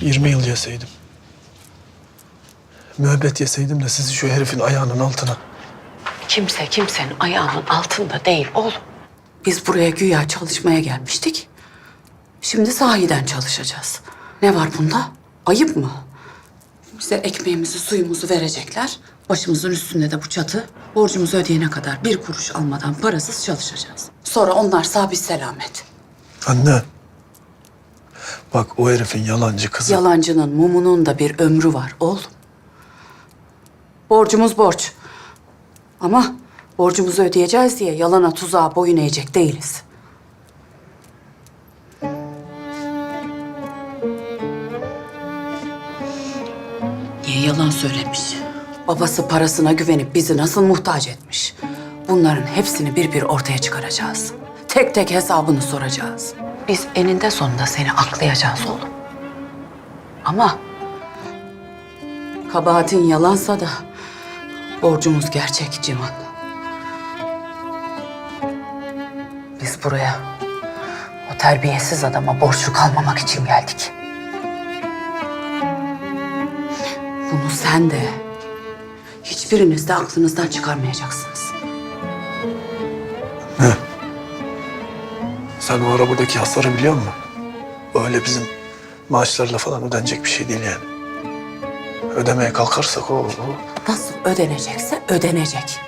20 yıl yeseydim. Müebbet yeseydim de sizi şu herifin ayağının altına. Kimse kimsenin ayağının altında değil oğlum. Biz buraya güya çalışmaya gelmiştik. Şimdi sahiden çalışacağız. Ne var bunda? Ayıp mı? Bize ekmeğimizi, suyumuzu verecekler. Başımızın üstünde de bu çatı. Borcumuzu ödeyene kadar bir kuruş almadan parasız çalışacağız. Sonra onlar sabit selamet. Anne. Bak o herifin yalancı kızı. Yalancının mumunun da bir ömrü var oğlum. Borcumuz borç. Ama borcumuzu ödeyeceğiz diye yalana tuzağa boyun eğecek değiliz. Niye yalan söylemiş? Babası parasına güvenip bizi nasıl muhtaç etmiş? Bunların hepsini bir bir ortaya çıkaracağız. Tek tek hesabını soracağız. Biz eninde sonunda seni aklayacağız oğlum. Ama kabahatin yalansa da borcumuz gerçek Civan. Biz buraya o terbiyesiz adama borçlu kalmamak için geldik. Bunu sen de hiçbiriniz de aklınızdan çıkarmayacaksınız. Sen o arabadaki hasarı biliyor musun? Öyle bizim maaşlarla falan ödenecek bir şey değil yani. Ödemeye kalkarsak o, o Nasıl ödenecekse ödenecek.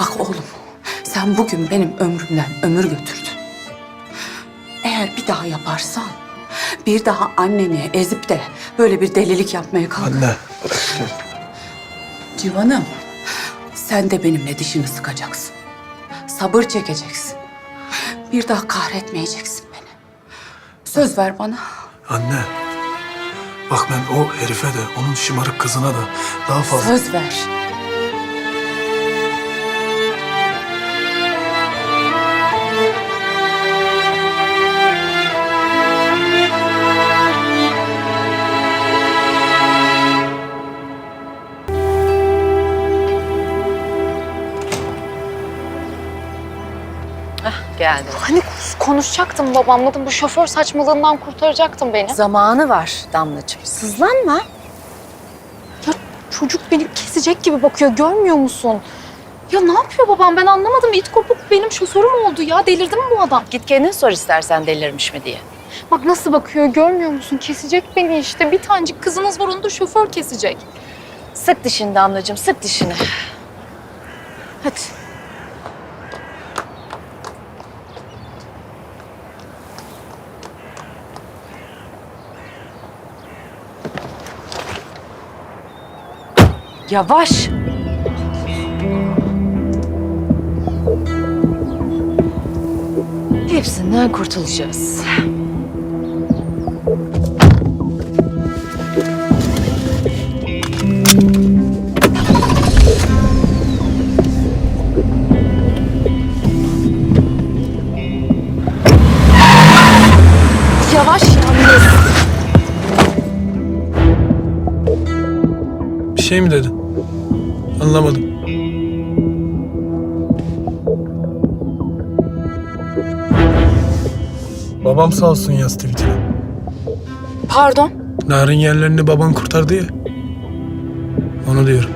Bak oğlum, sen bugün benim ömrümden ömür götürdün. Eğer bir daha yaparsan, bir daha anneni ezip de böyle bir delilik yapmaya kalk. Anne bırak. Civan'ım, sen de benimle dişini sıkacaksın. Sabır çekeceksin. Bir daha kahretmeyeceksin beni. Söz ver bana. Anne. Bak ben o herife de onun şımarık kızına da daha fazla... Söz ver. Geldi. Hani konuşacaktım babamla bu şoför saçmalığından kurtaracaktın beni. Zamanı var Damlacığım. Sızlanma. Ya çocuk beni kesecek gibi bakıyor görmüyor musun? Ya ne yapıyor babam ben anlamadım. İt kopuk benim şoförüm oldu ya. Delirdi mi bu adam? Git kendin sor istersen delirmiş mi diye. Bak nasıl bakıyor görmüyor musun? Kesecek beni işte. Bir tanecik kızınız var onu da şoför kesecek. Sık dişini Damlacığım, sık dişini. Hadi. Yavaş. Hepsinden kurtulacağız. Yavaş yalnız. Bir şey mi dedin? Anlamadım. Babam sağ olsun yaz tweetine. Pardon. Narin yerlerini baban kurtardı ya. Onu diyorum.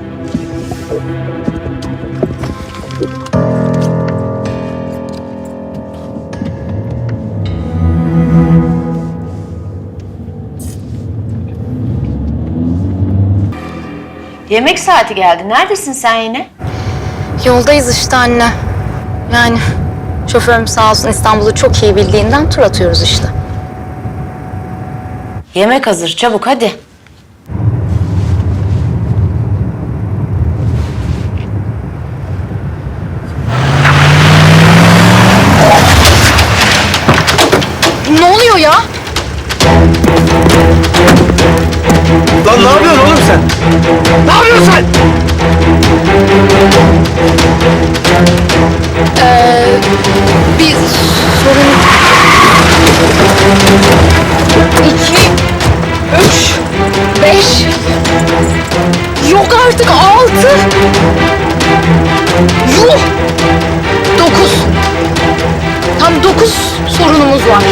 Yemek saati geldi. Neredesin sen yine? Yoldayız işte anne. Yani şoförüm sağ olsun İstanbul'u çok iyi bildiğinden tur atıyoruz işte. Yemek hazır. Çabuk hadi. Ne oluyor ya? Lan ne yapıyorsun oğlum sen? Ne yapıyorsun sen? Bir sorun... İki, üç, beş... Yok artık altı... Yuh! Dokuz. Tam dokuz sorunumuz var.